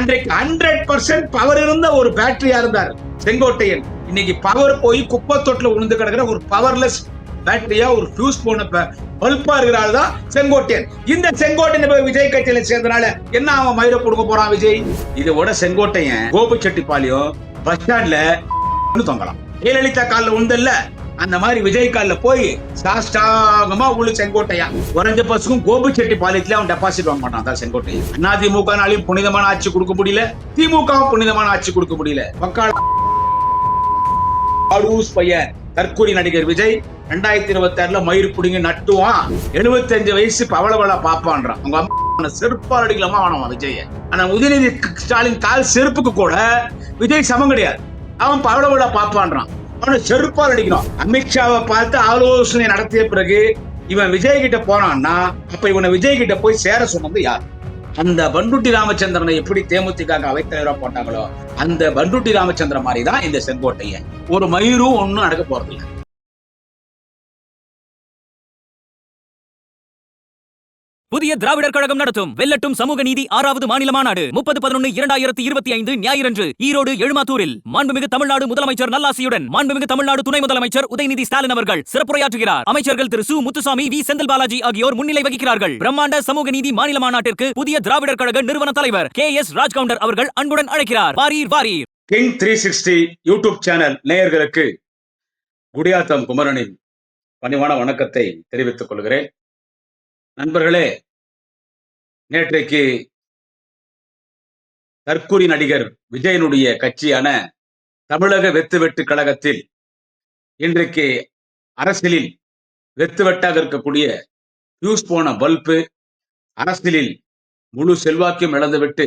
அன்றைக்கு hundred percent power இருந்த ஒரு பேட்டரியா இருந்தார் செங்கோட்டையன். இன்னைக்கு பவர் போய் குப்பை தொட்டில உளுந்து கிடக்கிற ஒரு பவர்லெஸ் பேட்டரியா ஒரு ஃபியூஸ் போன பல்பா இருக்கிறாள் தான் செங்கோட்டையன். இந்த செங்கோட்டையன் போய் விஜய் கட்சியில சேர்ந்தனால என்ன அவன் மயிர கொடுக்க போறான் விஜய்? இதோட விட செங்கோட்டையன் கோபிச்செட்டிப்பாளையம் பஸ் ஸ்டாண்ட்ல தொங்கலாம். ஜெயலலிதா காலில் உண்டல்ல அந்த மாதிரி விஜய் கால்ல போய் சாஷ்டாகமா உள்ள செங்கோட்டையா? குறைஞ்ச பசுக்கும் கோபிச்செட்டி பாளையத்துல அவன் டெபாசிட் வாங்க மாட்டான் அதான் செங்கோட்டையன் அதிமுகனாலையும் புனிதமான ஆட்சி கொடுக்க முடியல. திமுகவும் புனிதமான ஆட்சி கொடுக்க முடியல. மக்கள் அடூஸ் பையன் தற்கூரி நடிகர் விஜய் ரெண்டாயிரத்தி இருபத்தி ஆறுல மயிர் புடிங்க நட்டுவான். 75 வயசு பவளவள பாப்பான்றான். அவங்க அம்மா செருப்பால் அடிக்கலாமா அவனவன் விஜய ஆனா உதயநிதி ஸ்டாலின் கால் செருப்புக்கு கூட விஜய் சமம் கிடையாது. அவன் பவளவள பாப்பான்றான். அவனை செருப்பால் அடிக்கணும். அமித்ஷாவை பார்த்து ஆலோசனை நடத்திய பிறகு இவன் விஜய் கிட்ட போனான்னா அப்ப இவனை விஜய் கிட்ட போய் சேர சொன்னது யார்? அந்த பண்டுட்டி ராமச்சந்திரனை எப்படி தேமுதிக அவைத்தலைவரா போட்டாங்களோ அந்த பண்டுட்டி ராமச்சந்திரன் மாதிரி தான் இந்த செங்கோட்டையன். ஒரு மயிரும் ஒன்றும் நடக்க போறது புதிய திராவிடர் கழகம் நடத்தும் வெல்லட்டும் சமூக நீதி ஆறாவது மாநில மாநாடு முப்பது பதினொன்று இரண்டாயிரத்தி இருபத்தி ஐந்து ஞாயிறன்று ஈரோடு எழுமாத்தூரில். மாண்புமிகு தமிழ்நாடு முதலமைச்சர் நல்லாசியுடன் மாண்புமிகு தமிழ்நாடு துணை முதலமைச்சர் உதயநிதி ஸ்டாலின் அவர்கள் சிறப்புரையாற்றுகிறார். அமைச்சர்கள் திரு சு. முத்துசாமி வி. செந்தில் பாலாஜி ஆகியோர் முன்னிலை வகிக்கிறார்கள். பிரம்மாண்ட சமூக நீதி மாநில மாநாட்டிற்கு புதிய திராவிடர் கழக நிறுவன தலைவர் கே. எஸ். ராஜ்கவுண்டர் அவர்கள் அன்புடன் அழைக்கிறார். வாரீர் வாரீர். King three sixty YouTube channel நேயர்களுக்கு குடியாத்தம் குமரனின் பணிவான வணக்கத்தை தெரிவித்துக் கொள்கிறேன். நண்பர்களே நேற்றைக்கு தற்கூரி நடிகர் விஜயனுடைய கட்சியான தமிழக வெத்து வெட்டு கழகத்தில் இன்றைக்கு அரசியலில் வெத்து வெட்டாக இருக்கக்கூடிய யூஸ் போன பல்பு அரசியலில் முழு செல்வாக்கியம் இழந்துவிட்டு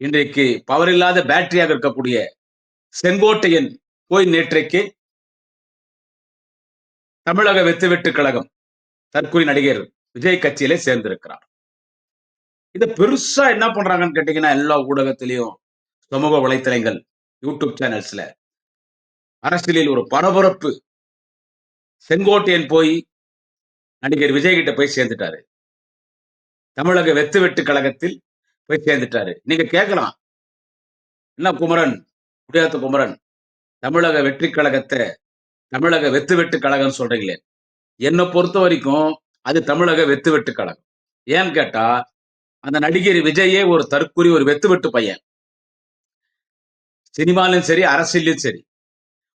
இன்றைக்கு பவர் இல்லாத பேட்டரியாக இருக்கக்கூடிய செங்கோட்டையன் போய் நேற்றைக்கு தமிழக வெத்து வெட்டு கழகம் தற்கொலை நடிகர் விஜய் கட்சியிலே சேர்ந்திருக்கிறார். இதை பெருசா என்ன பண்றாங்கன்னு கேட்டீங்கன்னா எல்லா ஊடகத்திலையும் சமூக வலைத்தளங்கள் யூடியூப் சேனல்ஸ்ல. அரசியலில் ஒரு பரபரப்பு. செங்கோட்டையன் போய் நடிகர் விஜய் கிட்ட போய் சேர்ந்துட்டாரு. தமிழக வெத்து வெட்டு கழகத்தில் போய் சேர்ந்துட்டாரு. நீங்க கேட்கலாம். என்ன குமரன்? குடியாத்த குமரன். தமிழக வெற்றி கழகத்தை தமிழக வெத்து வெட்டு கழகம் சொல்றீங்களே. என்னை பொறுத்த வரைக்கும் அது தமிழக வெத்து வெட்டு கழகம். ஏன்னு கேட்டா அந்த நடிகர் விஜயே ஒரு தற்கூறி ஒரு வெத்து வெட்டு பையன். சினிமாலும் சரி அரசியலும் சரி.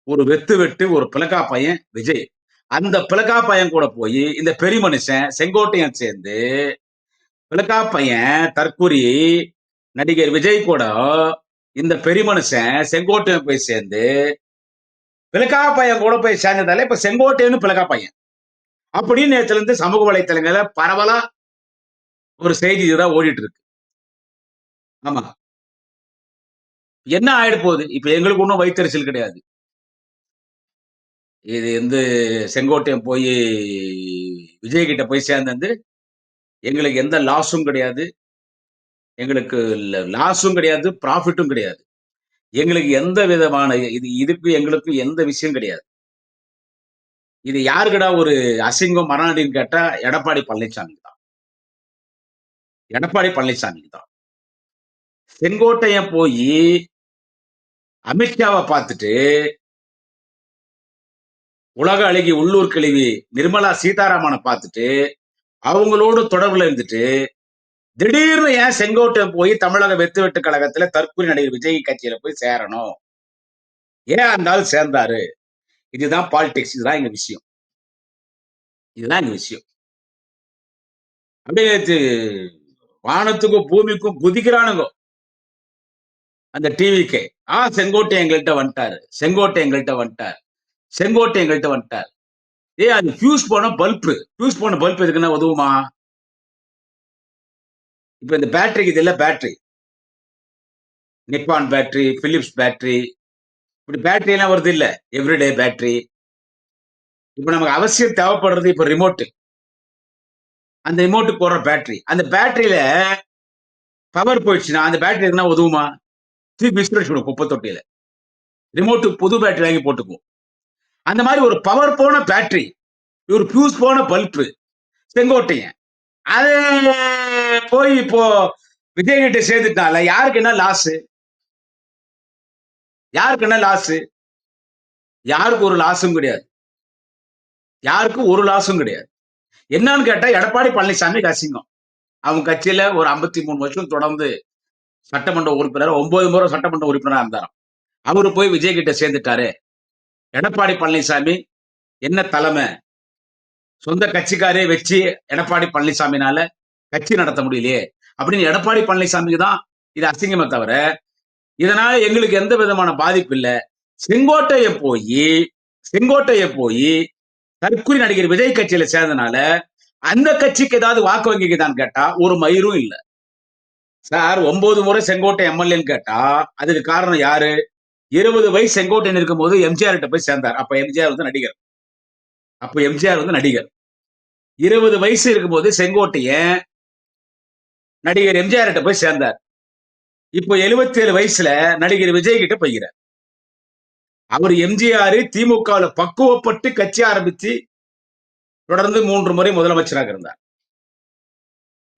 ஒரு வெத்து வெட்டு ஒரு பிளக்கா பையன் விஜய். அந்த பிளக்கா பையன் கூட போய் இந்த பெரிய மனுஷன் செங்கோட்டையன் சேர்ந்து பிளக்கா பையன் தற்கூறி நடிகர் விஜய் கூட இந்த பெரிய மனுஷன் செங்கோட்டையன் போய் சேர்ந்து பிளக்கா பையன் கூட போய் சேர்ந்ததால இப்ப செங்கோட்டையன்னு பிளக்கா பையன். அப்படின்னு நேற்றுல இருந்து சமூக வலைத்தளங்கள பரவலா ஒரு செய்தி தான் ஓடிட்டு இருக்கு ஆமா. என்ன ஆயிட போகுது? இப்ப எங்களுக்கு ஒன்றும் வைத்தறிச்சல் கிடையாது. இது வந்து செங்கோட்டையன் போய் விஜய் கிட்ட போய் சேர்ந்தது. எங்களுக்கு எந்த லாஸும் கிடையாது. எங்களுக்கு லாஸும் கிடையாது ப்ராஃபிட்டும் கிடையாது. எங்களுக்கு எந்த விதமான இது இதுக்கு எங்களுக்கு எந்த விஷயம் கிடையாது. இது யாருக்கடா ஒரு அசிங்கம் மரணடின்னு கேட்டா எடப்பாடி பழனிசாமிக்கு தான் எடப்பாடி பழனிசாமிக்கு தான் செங்கோட்டையன் போய் அமித்ஷாவை பார்த்துட்டு உலக அழகி உள்ளூர் கிழவி நிர்மலா சீதாராமனை பார்த்துட்டு அவங்களோட தொடர்புல இருந்துட்டு திடீர்னு ஏன் செங்கோட்டை போய் தமிழக வெத்து வெட்டு கழகத்துல தற்கொலை நடிகர் விஜய் கட்சியில போய் சேரணும்? ஏன் அந்த ஆள் சேர்ந்தாரு? இதுதான் பாலிடிக்ஸ் இதுதான் எங்க விஷயம். இதுதான் எங்க விஷயம். அப்படியே வானத்துக்கும் பூமிக்கும் குதிக்கிறானுங்க. அந்த டிவிக்கு ஆ செங்கோட்டை எங்கள்கிட்ட வந்துட்டாரு. செங்கோட்டை எங்கள்கிட்ட வந்துட்டார். செங்கோட்டை எங்கள்கிட்ட வந்துட்டார். ஏ அது ஃபியூஸ் போன பல்பு ஃபியூஸ் போன பல்ப் எதுக்குன்னா உதவுமா? இப்ப இந்த பேட்டரிக்கு இது இல்ல battery Nippon battery Philips battery இப்படி பேட்டரி எல்லாம் வருது இல்லை? எவ்ரிடே பேட்டரி இப்போ நமக்கு அவசியம் தேவைப்படுறது இப்போ ரிமோட் அந்த ரிமோட்டுக்கு போடுற பேட்டரி அந்த பேட்டரியில பவர் போயிடுச்சுன்னா அந்த பேட்டரி எதுனா உதவுமா? திருப்பி பிஸ்கட் விடும் குப்பை தொட்டியில. ரிமோட்டுக்கு புது பேட்டரி வாங்கி போட்டுக்குவோம். அந்த மாதிரி ஒரு பவர் போன பேட்டரி ஒரு ஃபியூஸ் போன பல்பு செங்கோட்டையன் அது போய் இப்போ விஜய் கிட்ட யாருக்கு என்ன லாஸு யாருக்கு என்ன லாஸ் யாருக்கு ஒரு லாஸும் கிடையாது. யாருக்கும் ஒரு லாஸும் கிடையாது. என்னன்னு கேட்டா எடப்பாடி பழனிசாமி அசிங்கம் அவங்க கட்சியில ஒரு ஐம்பத்தி மூணு வருஷம் தொடர்ந்து சட்டமன்ற உறுப்பினர் ஒன்பது முறை சட்டமன்ற உறுப்பினராக இருந்தாராம். அவரு போய் விஜய் கிட்ட சேர்ந்துட்டாரு. எடப்பாடி பழனிசாமி என்ன தலைமை? சொந்த கட்சிக்காரே வச்சு எடப்பாடி பழனிசாமினால கட்சி நடத்த முடியலையே. அப்படின்னு எடப்பாடி பழனிசாமிக்கு தான் இது அசிங்கமே தவிர இதனால எங்களுக்கு எந்த விதமான பாதிப்பு இல்லை. செங்கோட்டைய போய் செங்கோட்டைய போய் தற்கொலை நடிகர் விஜய் கட்சியில சேர்ந்தனால அந்த கட்சிக்கு ஏதாவது வாக்கு வங்கிக்குதான்னு கேட்டா ஒரு மயிரும் இல்ல. சார் ஒன்பது முறை செங்கோட்டை எம்எல்ஏன்னு கேட்டா அதுக்கு காரணம் யாரு? இருபது வயசு செங்கோட்டையன் இருக்கும்போது எம்ஜிஆர் கிட்ட போய் சேர்ந்தார். அப்ப எம்ஜிஆர் வந்து நடிகர். அப்ப எம்ஜிஆர் வந்து நடிகர். இருபது வயசு இருக்கும்போது செங்கோட்டையன் நடிகர் எம்ஜிஆர் கிட்ட போய் சேர்ந்தார். இப்போ 77 ஏழு வயசுல நடிகர் விஜய் கிட்ட போய்கிறார் அவர் எம்ஜிஆர் திமுகவுல பக்குவப்பட்டு கட்சி ஆரம்பிச்சு தொடர்ந்து மூன்று முறை முதலமைச்சராக இருந்தார்.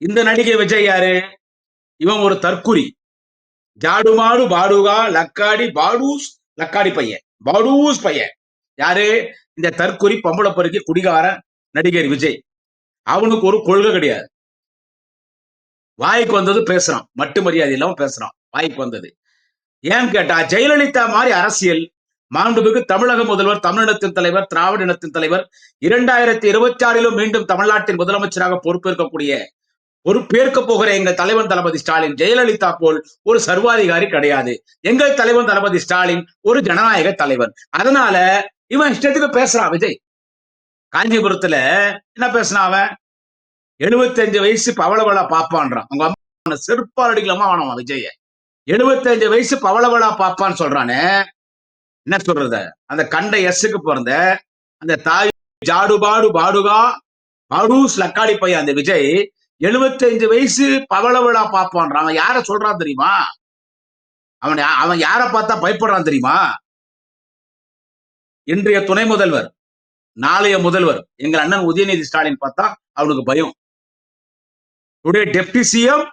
இந்த நடிகை விஜய் யாரு? இவன் ஒரு தற்குறி ஜாடுமாடு பாடுகா லக்காடி பாடூஸ் லக்காடி பையன். பாடூஸ் பையன். யாரு? இந்த தற்குறி பொம்பளை பொறுக்கி குடிகார நடிகர் விஜய். அவனுக்கு ஒரு கொள்கை கிடையாது. வாய்க்கு வந்தது பேசுறான். மட்டு மரியாதை இல்லாம பேசுறான். வாய்க்கு வந்தது. ஏன்னு கேட்டா ஜெயலலிதா மாதிரி அரசியல். மாண்புமிகு தமிழக முதல்வர் தமிழினத்தின் தலைவர் திராவிட இனத்தின் தலைவர் இரண்டாயிரத்தி இருபத்தி ஆறிலும் மீண்டும் தமிழ்நாட்டின் முதலமைச்சராக பொறுப்பேற்கக்கூடிய பொறுப்பேற்க போகிற எங்கள் தலைவன் தளபதி ஸ்டாலின் ஜெயலலிதா போல் ஒரு சர்வாதிகாரி கிடையாது. எங்கள் தலைவன் தளபதி ஸ்டாலின் ஒரு ஜனநாயக தலைவர் அதனால இவன் இஷ்டத்துக்கு பேசுறான் விஜய். காஞ்சிபுரத்துல என்ன பேசுனா அவன்? 75 வயசு பவளவளா பாப்பான்றான். அவங்க அம்மா செருப்பால் அடிக்கலாமா அவனவன் விஜய 75 வயசு பவளவளா பாப்பான்னு சொல்றானே. என்ன சொல்றது? அந்த கண்ட எஸ்ஸுக்கு பிறந்த அந்த தாய் ஜாடுபாடு பாடுகா பாடூஸ் லக்காடி பையன் அந்த விஜய் 75 வயசு பவளவளா பாப்பான்றான். அவன் யார சொல்றான் தெரியுமா? அவன் அவன் யார பார்த்தா பயப்படுறான் தெரியுமா? இன்றைய துணை முதல்வர் நாளைய முதல்வர் எங்கள் அண்ணன் உதயநிதி ஸ்டாலின் பார்த்தா அவனுக்கு பயம். Today deputy CM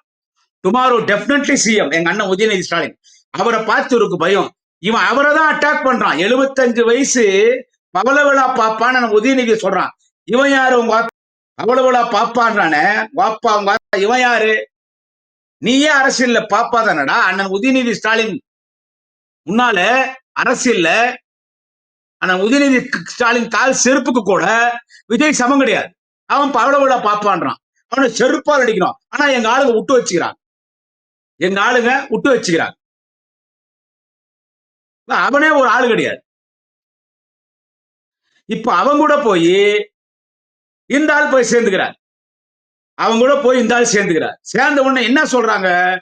tomorrow definitely CM எங்க அண்ணன் உதயநிதி ஸ்டாலின். அவரை பார்த்து இருக்கு பயம். இவன் அவரை தான் அட்டாக் பண்றான். 75 வயசு பவளவிழா பாப்பான்னு நம்ம உதயநிதி சொல்றான். இவன் யாரு உங்க பவளவிழா பாப்பான்றானே. வாப்பா உங்க இவன் யாரு? நீயே அரசியல்ல பாப்பா தானடா. அண்ணன் உதயநிதி ஸ்டாலின் முன்னால அரசியல்ல அண்ணன் உதயநிதி ஸ்டாலின் கால் செருப்புக்கு கூட விஜய் சமம் கிடையாது. அவன் பவளவிழா பாப்பான்றான். அவனை செருப்பால் அடிக்கணும் ஆனா எங்க ஆளுங்க விட்டு வச்சுக்கிறாங்க. எங்க ஆளுங்க விட்டு வச்சுக்கிறாங்க. அவனே ஒரு ஆளு கிடையாது. இப்ப அவன் கூட போய் இந்த ஆள் போய் சேர்ந்துக்கிறார். அவன் கூட போய் இந்த ஆள் சேர்ந்துக்கிறார். சேர்ந்த உடனே என்ன சொல்றாங்க?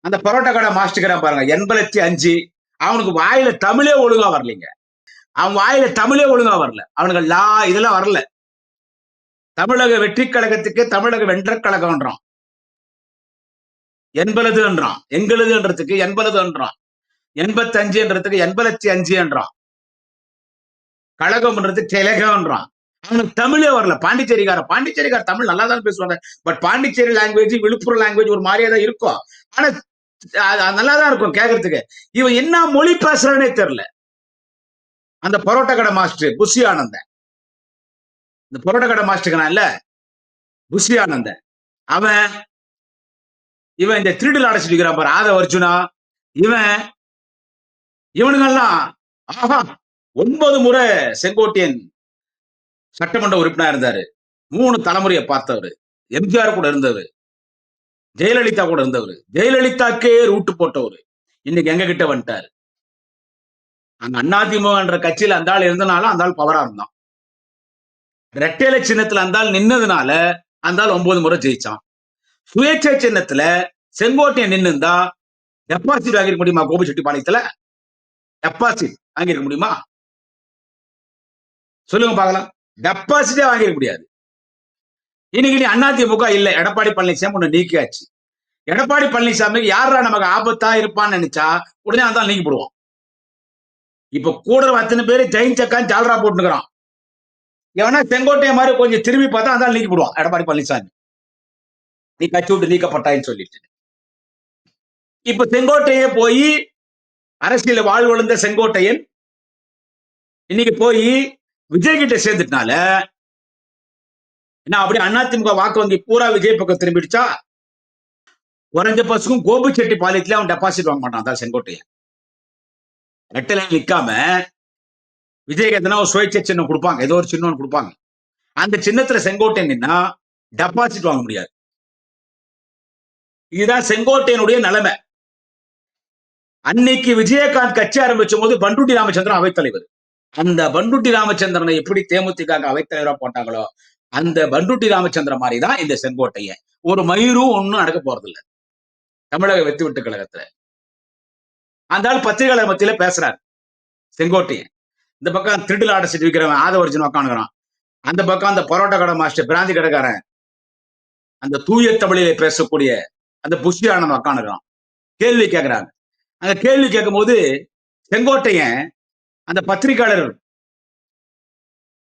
அந்த பரோட்டா கடை மாஸ்டர்கிறான் பாருங்க. எண்பலத்தி அஞ்சு. அவனுக்கு வாயில தமிழே ஒழுங்கா வரலைங்க. அவன் வாயில தமிழே ஒழுங்கா வரல. அவனுக்கு லா இதெல்லாம் வரல. தமிழக வெற்றி கழகத்துக்கு தமிழக வென்ற கழகம்ன்றான் என்பலதுன்றான் எங்களதுன்றதுக்கு என்பலதுன்றான் எண்பத்தஞ்சுன்றதுக்கு அஞ்சு என்றான். கழகம்ன்றது கிழகம்ன்றான் அவனுக்கு தமிழே வரல. பாண்டிச்சேரிக்கார பாண்டிச்சேரிக்கார தமிழ் நல்லா தான் பேசுவாங்க. But Pondicherry language Villupuram language ஒரு மாதிரியா தான் இருக்கும். ஆனா அது நல்லா தான் இருக்கும் கேட்கறதுக்கு இவன் என்ன மொழி பேசுறானே தெரியல. அந்த பரோட்டா கடை மாஸ்டர் புஷி ஆனந்தன். இந்த பரோட்டா கடை மாஸ்டர் இல்ல? புஷியானந்த. அவன் இவன் இந்த திருடில் அடைச்சிட்டு இருக்கிறான் பாரு ஆத அர்ஜுனா. இவன் இவனுங்கெல்லாம் ஆஹா ஒன்பது முறை செங்கோட்டையன் சட்டமன்ற உறுப்பினர் இருந்தாரு. மூணு தலைமுறையை பார்த்தவர். எம்ஜிஆர் கூட இருந்தவர். ஜெயலலிதா கூட இருந்தவர். ஜெயலலிதாக்கே ரூட்டு போட்டவர். இன்னைக்கு எங்க கிட்ட வந்துட்டாரு. அங்க அதிமுகன்ற கட்சியில அந்த ஆள் இருந்தனால அந்த ஆள் பவரா இருந்தான். ரெட்டேல சின்னத்துல அந்தால் நின்னதுனால அந்தால் ஒன்பது முறை ஜெயிச்சான். சுயேட்சை சின்னத்துல செங்கோட்டையன் நின்னுந்தா டெபாசிட் வாங்கிருக்க முடியுமா? கோபிச்செட்டிப்பாளையத்துல டெபாசிட் வாங்கிருக்க முடியுமா? சொல்லுங்க பார்க்கலாம். டெபாசிட்டே வாங்கிருக்க முடியாது. இன்னைக்கு நீ அதிமுக இல்ல. எடப்பாடி பழனிசாமி ஒண்ணு நீக்கியாச்சு. எடப்பாடி பழனிசாமிக்கு யாரா நமக்கு ஆபத்தா இருப்பான்னு நினைச்சா உடனே அந்த நீக்கி போடுவோம் இப்ப கூட அத்தனை பேரு ஜெயின் சக்கான் ஜால்ரா போட்டுக்கிறான் எவனா செங்கோட்டையை மாதிரி கொஞ்சம் திரும்பி பார்த்தா அதான் நீக்கி போடுவான். எடப்பாடி பழனிசாமி. நீ கட்சி விட்டு நீக்கப்பட்டாயின்னு சொல்லிட்டு. இப்ப செங்கோட்டையே போய் அரசியல வாழ்வழுந்த செங்கோட்டையன் இன்னைக்கு போய் விஜய் கிட்ட சேர்ந்துட்டனால என்ன அப்படி அதிமுக வாக்கு வங்கி பூரா விஜய் பக்கம் திரும்பிடுச்சா? குறைஞ்ச பசுக்கும் கோபுச்செட்டி பாளையத்துல அவன் டெபாசிட் வாங்க மாட்டான் அதான் செங்கோட்டையன் ரெட்டலை நிக்காம விஜய்க்கு ஒரு சுயேட்சை சின்னம் கொடுப்பாங்க. ஏதோ ஒரு சின்னம் கொடுப்பாங்க. அந்த சின்னத்துல செங்கோட்டையன் டெபாசிட் வாங்க முடியாது. இதுதான் செங்கோட்டையனுடைய நிலைமை. அன்னைக்கு விஜயகாந்த் கட்சி ஆரம்பிச்ச போது பண்டுட்டி ராமச்சந்திரன் அவைத்தலைவர். அந்த பண்டுட்டி ராமச்சந்திரனை எப்படி தேமுதிக அவைத்தலைவரா போட்டாங்களோ அந்த பண்டுட்டி ராமச்சந்திரன் மாதிரி தான் இந்த செங்கோட்டையன். ஒரு மயிரும் ஒண்ணும் நடக்க போறது தமிழக வெத்தி விட்டு கழகத்துல. அந்த ஆள் பத்திரிகையாளர் மத்தியில பேசுறாரு. செங்கோட்டையன். இந்த பக்கம் திருட்டுல அடைச்சிட்டு விற்கிறவன் ஆதவர்ஜன் உக்காணுகிறான் அந்த பக்கம் அந்த பரோட்டா கடை மாஸ்டர் பிராந்தி கடைக்காரன். அந்த தூய தமிழிலே பேசக்கூடிய அந்த புஷ்டி உக்காணுகிறான் கேள்வி கேட்கிறாங்க அந்த கேள்வி கேட்கும் போது செங்கோட்டையன் அந்த பத்திரிகையாளர்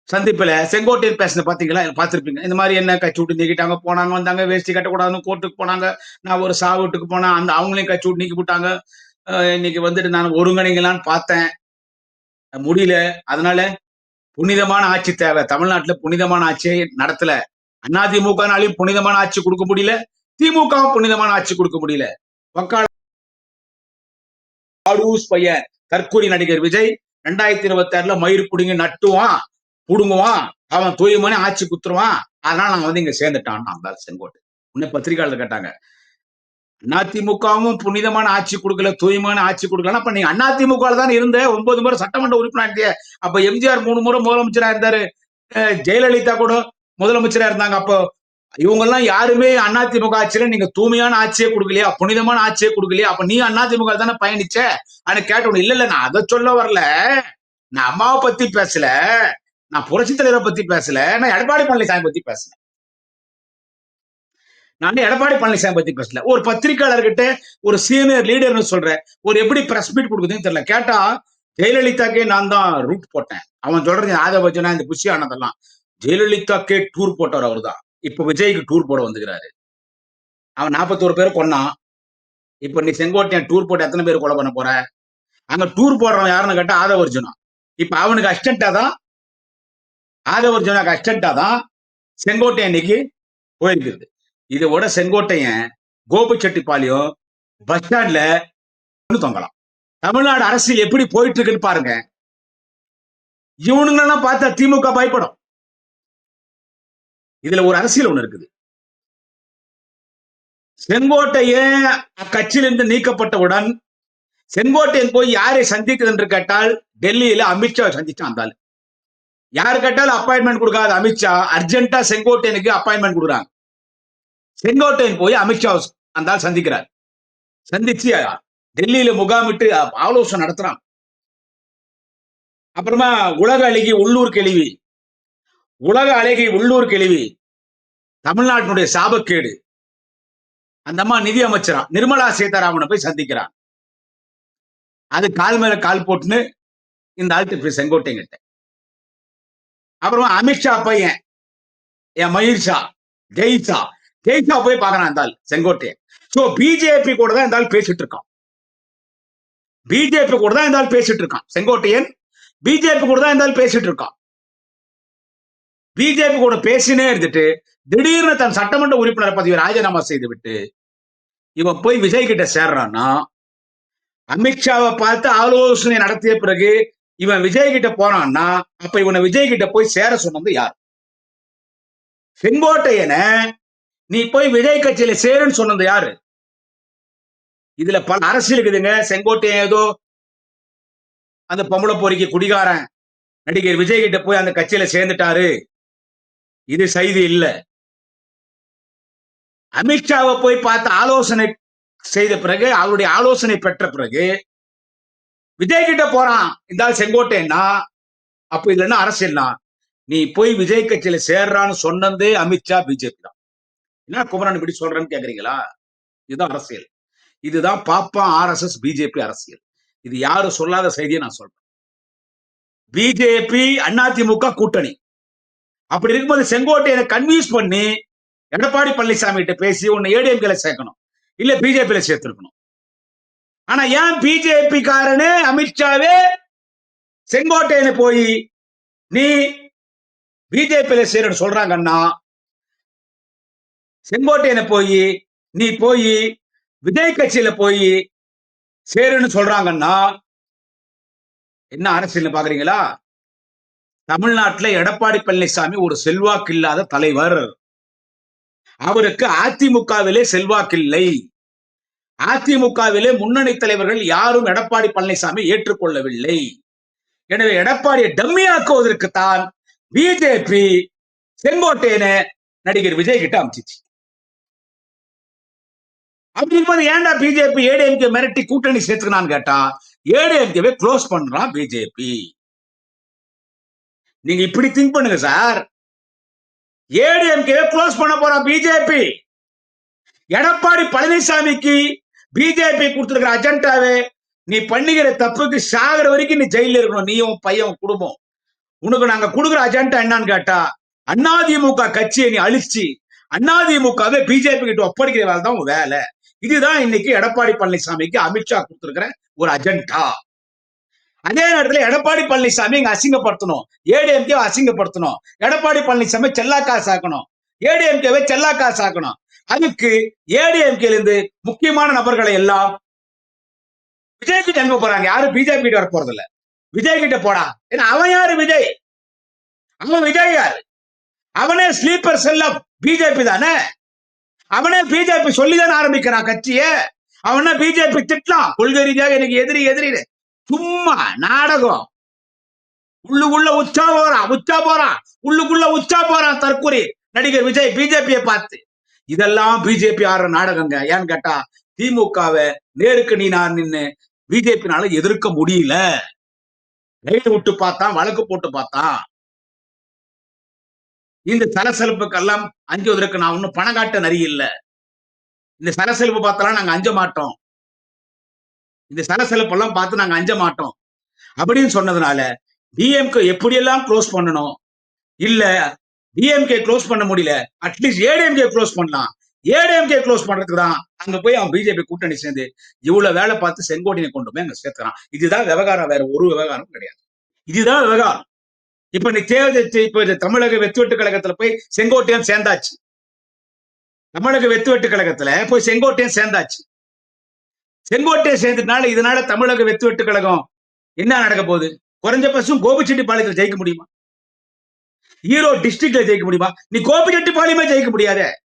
சந்திப்புல செங்கோட்டையன் பேசின பார்த்தீங்களா பார்த்துருப்பீங்க. இந்த மாதிரி என்ன கட்சி விட்டு நீக்கிட்டாங்க போனாங்க வந்தாங்க வேஷ்டி கட்டக்கூடாதுன்னு கோர்ட்டுக்கு போனாங்க. நான் ஒரு சாவுட்டுக்கு போனேன் அந்த அவங்களையும் கட்சி விட்டு நீக்கி விட்டாங்க. இன்னைக்கு வந்துட்டு நான் ஒருங்கிணைங்களான்னு பார்த்தேன். முடியல. அதனால புனிதமான ஆட்சி தேவை. தமிழ்நாட்டுல புனிதமான ஆட்சியை நடத்தல. அதிமுகனாலையும் புனிதமான ஆட்சி கொடுக்க முடியல. திமுகவும் புனிதமான ஆட்சி கொடுக்க முடியல. பையன் தற்கூரி நடிகர் விஜய் ரெண்டாயிரத்தி இருபத்தி ஆறுல மயிர் புடுங்கி நட்டுவான் புடுங்குவான் அவன் தூய்மனே ஆட்சி குத்துருவான். அதனால நான் வந்து இங்க சேர்ந்துட்டான். அந்த செங்கோட்டு. உன்னை பத்திரிகையாளர் கேட்டாங்க அதிமுகவும் புனிதமான ஆட்சி கொடுக்கல தூய்மையான ஆட்சி கொடுக்கல அப்ப நீங்க அதிமுக தான் இருந்த? ஒன்பது முறை சட்டமன்ற உறுப்பினர் அப்ப எம்ஜிஆர் மூணு முறை முதலமைச்சரா இருந்தாரு. ஜெயலலிதா கூட முதலமைச்சரா இருந்தாங்க. அப்போ இவங்கெல்லாம் யாருமே அதிமுக ஆட்சியில நீங்க தூய்மையான ஆட்சியே கொடுக்கலையா? புனிதமான ஆட்சியே கொடுக்கலையா? அப்ப நீ அதிமுக தானே பயணிச்ச? ஆனா கேட்டோம் இல்ல இல்ல நான் அதை சொல்ல வரல. நான் அம்மாவை பத்தி பேசல. நான் புரட்சி தலைவரை பத்தி பேசல. நான் எடப்பாடி பழனிசாமி பத்தி பேசல. நான் எடப்பாடி பழனிசாமி பத்தி பேசல. ஒரு பத்திரிகையாளர்கிட்ட ஒரு சீனியர் லீடர்னு சொல்றேன். ஒரு எப்படி பிரஸ் மீட் கொடுக்குதுன்னு தெரியல. கேட்டா ஜெயலலிதாக்கே நான் தான் ரூட் போட்டேன். அவன் சொல்றது ஆதவச்சனா இந்த புஷி ஆனதெல்லாம். ஜெயலலிதாக்கே டூர் போட்டவர் அவர் தான் இப்ப விஜய்க்கு டூர் போட வந்துக்கிறாரு. அவன் நாற்பத்தோரு பேர் கொன்னான் இப்ப நீ செங்கோட்டையன் டூர் போட்டு எத்தனை பேர் கொலை பண்ண போற? அங்க டூர் போடுறவன் யாருன்னு கேட்டா ஆதவர்ஜுனா இப்ப அவனுக்கு அஸ்டண்டா தான் ஆதவர்ஜுனாக்கு அஸ்டண்டா தான் செங்கோட்டையன் இன்னைக்கு போயிருக்கிறது. இதை விட செங்கோட்டையன் கோபிச்செட்டிப்பாளையம் பஸ் ஸ்டாண்ட்ல தொங்கலாம். தமிழ்நாடு அரசியல் எப்படி போயிட்டு இருக்குன்னு பாருங்க. இவனுங்கெல்லாம் பார்த்தா திமுக பயப்படும். இதுல ஒரு அரசியல் ஒண்ணு இருக்குது. செங்கோட்டையன் அக்கட்சியிலிருந்து நீக்கப்பட்டவுடன் செங்கோட்டையன் போய் யாரை சந்திக்குது என்று கேட்டால் டெல்லியில அமித்ஷா சந்திச்சான் அந்த யார் கேட்டாலும் அப்பாயின்மெண்ட் கொடுக்காத அமித்ஷா அர்ஜென்ட்டா செங்கோட்டையனுக்கு அப்பாயின்மெண்ட் கொடுக்குறாங்க. செங்கோட்டையன் போய் அமித்ஷா அந்த ஆள் சந்திக்கிறார். சந்திச்சு டெல்லியில முகாமிட்டு ஆலோசனை நடத்துறான். அப்புறமா உலக அழகி உள்ளூர் கேள்வி உலக அழகி உள்ளூர் கேள்வி தமிழ்நாட்டினுடைய சாபக்கேடு. அந்த அம்மா நிதி அமைச்சரா? நிர்மலா சீதாராமனை போய் சந்திக்கிறான். அது கால் மேல கால் போட்டுன்னு இந்த ஆள்கிட்ட போய் செங்கோட்டைங்கிட்ட அப்புறமா அமித்ஷா பையன் என் மயிர்ஷா ஜெய்ஷா ஜெய்ஷா போய் பார்க்கறான் இந்த ஆள் செங்கோட்டையன். சோ பிஜேபி கூட தான் இந்த ஆள் பேசிட்டு இருக்கான் பிஜேபி கூட தான் இந்த ஆள் பேசிட்டு இருக்கான் செங்கோட்டையன் பிஜேபி கூட தான் இந்த ஆள் பேசிட்டு இருக்கான் பிஜேபி கூட பேசினே இருந்துட்டு திடீர்னு தன் சட்டமன்ற உறுப்பினர் பதவியை ராஜினாமா செய்து விட்டு இவன் போய் விஜய் கிட்ட சேர்றான்னா அமித்ஷாவை பார்த்து ஆலோசனை நடத்திய பிறகு இவன் விஜய் கிட்ட போனான்னா அப்ப இவனை விஜய் கிட்ட போய் சேர சொன்னது யார்? செங்கோட்டையனை நீ போய் விஜய் கட்சியில சேருன்னு சொன்னது யாரு? இதுல பல அரசியல் இருக்குதுங்க. செங்கோட்டையன் ஏதோ அந்த பொம்பளை பொறிக்கு குடிகாரன் நடிகர் விஜய் கிட்ட போய் அந்த கட்சியில சேர்ந்துட்டாரு. இது செய்தி இல்ல. அமித்ஷாவை போய் பார்த்து ஆலோசனை செய்த பிறகு அவருடைய ஆலோசனை பெற்ற பிறகு விஜய் கிட்ட போறான். இருந்தாலும் செங்கோட்டைன்னா அப்ப இதுல என்ன அரசியல்னா? நீ போய் விஜய் கட்சியில சேர்றான்னு சொன்னதே அமித்ஷா பிஜேபி தான். என்ன குமரன் இப்படி சொல்றேன்னு கேக்குறீங்களா? இதுதான் அரசியல். இதுதான் பாப்பா ஆர்எஸ்எஸ் பிஜேபி அரசியல். இது யாரும் சொல்லாத செய்தியை நான் சொல்றேன். பிஜேபி அதிமுக கூட்டணி. அப்படி இருக்கும்போது செங்கோட்டையனை கன்வின்ஸ் பண்ணி எடப்பாடி பழனிசாமி கிட்ட பேசி உன்னை ஏடிஎம்கேல சேர்க்கணும். இல்ல பிஜேபியில சேர்த்திருக்கணும். ஆனா ஏன் பிஜேபி காரனே அமித்ஷாவே செங்கோட்டையனை போய் நீ பிஜேபியில சேரன்னு சொல்றாங்கன்னா செங்கோட்டையனை போய் நீ போய் விஜய் கட்சியில போய் சேருன்னு சொல்றாங்கன்னா என்ன அரசியல் பாக்குறீங்களா? தமிழ்நாட்டுல எடப்பாடி பழனிசாமி ஒரு செல்வாக்கு இல்லாத தலைவர். அவருக்கு அதிமுகவிலே செல்வாக்கில்லை அதிமுகவிலே முன்னணி தலைவர்கள் யாரும் எடப்பாடி பழனிசாமி ஏற்றுக்கொள்ளவில்லை. எனவே எடப்பாடியை டம்மியாக்குவதற்குத்தான் பிஜேபி செங்கோட்டையனை நடிகர் விஜய் கிட்ட அமைச்சிச்சு. அப்படி இருக்கும்போது ஏன்டா பிஜேபி ஏடிஎம்கே மிரட்டி கூட்டணி சேர்த்துக்கனான்னு கேட்டா ஏடிஎம்கேவே க்ளோஸ் பண்றான் பிஜேபி நீங்க இப்படி திங்க் பண்ணுங்க சார். ஏடிஎம்கேவே க்ளோஸ் பண்ண போறான் பிஜேபி எடப்பாடி பழனிசாமிக்கு பிஜேபி கொடுத்துருக்கிற அஜெண்டாவே நீ பண்ணுகிற தப்புக்கு சாகிற வரைக்கும் நீ ஜெயில இருக்கணும் நீயும் பையன் குடும்பம். உனக்கு நாங்க கொடுக்குற அஜெண்டா என்னன்னு கேட்டா அதிமுக கட்சியை நீ அழிச்சு அதிமுகவே பிஜேபி கிட்ட ஒப்படைக்கிற வேலை தான் உன் வேலை. இதுதான் இன்னைக்கு எடப்பாடி பழனிசாமிக்கு அமித்ஷா கொடுத்திருக்கிற ஒரு அஜெண்டா அதே நேரத்துல எடப்பாடி பழனிசாமி இங்க அசிங்கப்படுத்தணும். ஏடிஎம்கே அசிங்கப்படுத்தணும். எடப்பாடி பழனிசாமி செல்லா காசு ஆக்கணும் ஏடிஎம்கேவை செல்லா காசு ஆக்கணும் அதுக்கு ஏடிஎம்கேல இருந்து முக்கியமான நபர்களை எல்லாம் விஜய் கிட்ட அனுப்ப போறாங்க. யாரும் பிஜேபி கிட்ட வர போறது விஜய் கிட்ட போடா. ஏன்னா அவன் யாரு விஜய்? அவன் விஜய் யாரு? அவனே ஸ்லீப்பர் செல்ல பிஜேபி தானே? அவனே பிஜேபி சொல்லிதான் ஆரம்பிக்கிறான் கட்சிய. அவன பிஜேபி திட்டலாம் கொள்கை ரீதியாக எனக்கு எதிரி எதிரி சும்மா நாடகம். உள்ளுக்குள்ள உச்சா போறான் உச்சா போறான் உள்ளுக்குள்ள உச்சா போறான் தற்கொலை. நடிகர் விஜய் பிஜேபியை பார்த்து. இதெல்லாம் பிஜேபி ஆடுற நாடகங்க. ஏன்னு கேட்டா திமுகவை நேருக்கு நீ நான் நின்னு பிஜேபினால எதிர்க்க முடியல. கைது விட்டு பார்த்தான் வழக்கு போட்டு பார்த்தான் இந்த சலசலப்புக்கெல்லாம் அஞ்சுவதற்கு நான் ஒன்றும் பணம் காட்ட நரி இல்ல. இந்த சலசலப்பு பார்த்தாலாம் நாங்க அஞ்ச மாட்டோம். இந்த சலசலப்பெல்லாம் பார்த்து நாங்க அஞ்ச மாட்டோம். அப்படின்னு சொன்னதுனால டிஎம்கே எப்படியெல்லாம் க்ளோஸ் பண்ணணும்? இல்ல டிஎம்கே க்ளோஸ் பண்ண முடியல. அட்லீஸ்ட் ஏடிஎம்கே க்ளோஸ் பண்ணலாம். ஏடிஎம்கே க்ளோஸ் பண்றதுக்கு தான் அங்க போய் அவன் பிஜேபி கூட்டணி சேர்ந்து இவ்வளவு வேலை பார்த்து செங்கோட்டையை கொண்டு போய் அங்க சேர்த்துறான். இதுதான் விவகாரம் வேற ஒரு விவகாரம் கிடையாது. இதுதான் விவகாரம். இப்ப நீ தேர்தல் இப்ப இந்த தமிழக வெத்துவெட்டு கழகத்துல போய் செங்கோட்டையன் சேர்ந்தாச்சு. தமிழக வெத்துவெட்டு கழகத்துல போய் செங்கோட்டையன் சேர்ந்தாச்சு. செங்கோட்டையன் சேர்ந்ததுனால இதனால தமிழக வெத்துவெட்டு கழகம் என்ன நடக்க போகுது? குறைஞ்சபட்சம் கோபிச்செட்டிப்பாளையத்துல ஜெயிக்க முடியுமா? ஈரோடு டிஸ்ட்ரிக்ட்ல ஜெயிக்க முடியுமா? நீ கோபிச்செட்டிப்பாளையமே ஜெயிக்க முடியாத.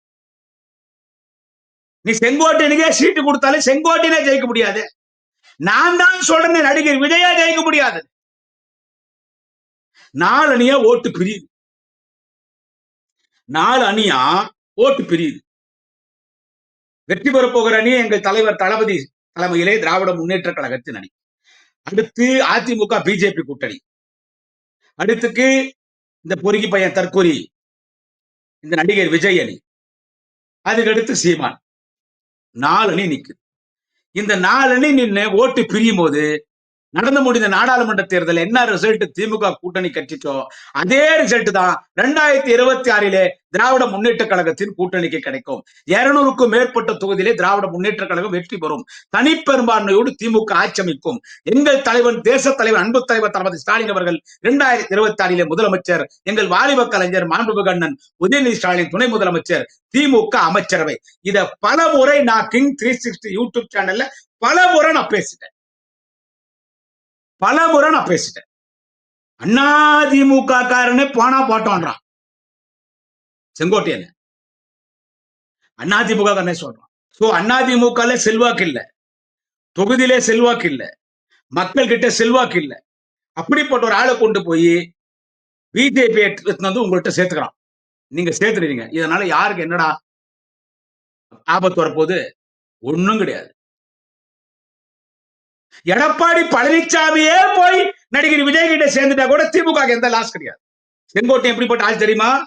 நீ செங்கோட்டையனுக்கே சீட்டு கொடுத்தாலே செங்கோட்டையனே ஜெயிக்க முடியாது. நான் தான் சொல்றேன் நடிகர் விஜயா ஜெயிக்க முடியாது. நாலு அணியா ஓட்டு பிரியுது. நாலு அணியா ஓட்டு பிரியுது. வெற்றி பெற போகிற அணி எங்கள் தலைவர் தளபதி தலைமையிலே திராவிட முன்னேற்ற கழகத்தின் அணி. அடுத்து அதிமுக பிஜேபி கூட்டணி. அடுத்துக்கு இந்த பொறுக்கி பையன் தற்கொலை இந்த நடிகர் விஜய் அணி. அதுக்கடுத்து சீமான். நாலு அணி நிக்குது. இந்த நாலு அணி நின்று ஓட்டு பிரியும் போது நடந்து முடிந்த நாடாளுமன்ற தேர்தல் என்ன ரிசல்ட் திமுக கூட்டணி கட்சிச்சோ அதே ரிசல்ட் தான் ரெண்டாயிரத்தி இருபத்தி ஆறிலே திராவிட முன்னேற்ற கழகத்தின் கூட்டணிக்கு கிடைக்கும். இருநூறுக்கும் மேற்பட்ட தொகுதியிலே திராவிட முன்னேற்ற கழகம் வெற்றி பெறும். தனிப்பெரும்பான்மையோடு திமுக ஆட்சி அமைக்கும் எங்கள் தலைவன் தேச தலைவர் அன்பு தலைவர் தளபதி ஸ்டாலின் அவர்கள் இரண்டாயிரத்தி இருபத்தி ஆறிலே முதலமைச்சர் எங்கள் வாலிப கலைஞர் மாண்புமிகு அண்ணன் உதயநிதி ஸ்டாலின் துணை முதலமைச்சர் திமுக அமைச்சரவை. இத பல முறை நான் கிங் த்ரீ சிக்ஸ்டி யூடியூப் சேனல்ல பல முறை நான் பேசிட்டேன். பல முறை நான் பேசிட்டேன். அதிமுக காரனே போனா போட்டோன்றான். செங்கோட்டையன். அதிமுக காரனே சொல்றான். சோ திமுகல செல்வாக்கு இல்ல. தொகுதியிலே செல்வாக்கு இல்ல. மக்கள் கிட்ட செல்வாக்கு இல்ல. அப்படிப்பட்ட ஒரு ஆளை கொண்டு போய் பிஜேபி வந்து உங்கள்கிட்ட சேர்த்துக்கிறான். நீங்க சேர்த்துடுவீங்க. இதனால யாருக்கு என்னடா ஆபத்து வரப்போகுது? ஒண்ணும் கிடையாது. எடப்பாடி பழனிசாமியே போய் நடிகர் விஜய் கிட்ட சேர்ந்துட்டா கூட திமுக எந்த லாஸ் கிடையாது. செங்கோட்டை எப்படிப்பட்ட ஆள் தெரியுமா?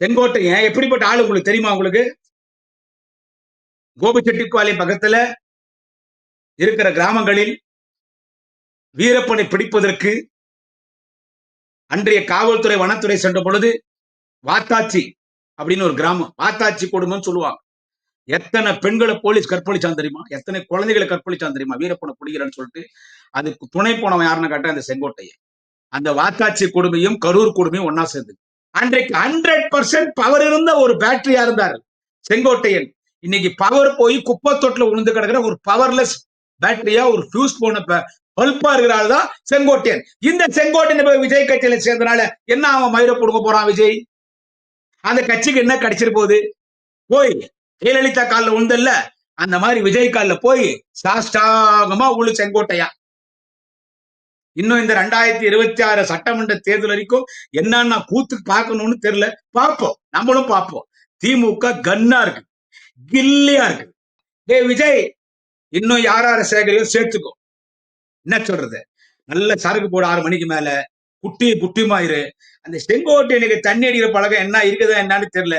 செங்கோட்டையன் எப்படிப்பட்ட ஆள் உங்களுக்கு தெரியுமா உங்களுக்கு? கோபிச்செட்டிப்பாளையம் பக்கத்துல இருக்கிற கிராமங்களில் வீரப்பனை பிடிப்பதற்கு அன்றைய காவல்துறை வனத்துறை சென்ற பொழுது வாத்தாச்சி அப்படின்னு ஒரு கிராமம் வாத்தாச்சி குடும்பம் சொல்லுவாங்க. எத்தனை பெண்களை போலீஸ் கற்பழிச்சான் தெரியுமா? எத்தனை குழந்தைகளை கற்பழிச்சான் தெரியுமா? வீரப்பனை பிடிக்கிறேன்னு சொல்லிட்டு அதுக்கு துணை போனவன் யாருன்னு கேட்டா அந்த செங்கோட்டையை அந்த வாத்தாச்சி கொடுமையும் கரூர் கொடுமையும் ஒன்னா சேர்ந்து. அன்றைக்கு ஹண்ட்ரட் பர்சன்ட் பவர் இருந்த ஒரு பேட்டரியா இருந்தார்? செங்கோட்டையன். இன்னைக்கு பவர் போய் குப்பை தொட்டில் உளுந்து கிடக்கிற ஒரு பவர்லெஸ் பேட்டரியா ஒரு ஃபியூஸ் போன பல்பா இருக்கிறாள் தான் செங்கோட்டையன். இந்த செங்கோட்டையன் போய் விஜய் கட்சியில சேர்ந்தனால என்ன அவன் மயிரை கொடுக்க போறான் விஜய்? அந்த கட்சிக்கு என்ன கிடைச்சிருப்போகுது? போகுது போய் ஜெயலலிதா காலில் உண்டல்ல அந்த மாதிரி விஜய் காலில் போய் சாஷ்டாகமா உழு செங்கோட்டையா? இன்னும் இந்த ரெண்டாயிரத்தி இருபத்தி ஆறு சட்டமன்ற தேர்தல் வரைக்கும் என்னன்னா கூத்து பார்க்கணும்னு தெரியல. பார்ப்போம். நம்மளும் பார்ப்போம். திமுக கன்னா இருக்கு. கில்லியா இருக்கு. டே விஜய் இன்னும் யார் யார சேகரியோ சேர்த்துக்கோ. என்ன சொல்றது? நல்ல சரக்கு போட ஆறு மணிக்கு மேல. குட்டி குட்டிமாயிரு அந்த செங்கோட்டை செங்கோட்டையனுக்கு தண்ணி அடிக்கிற பழக்கம் என்ன இருக்குதா என்னன்னு தெரியல.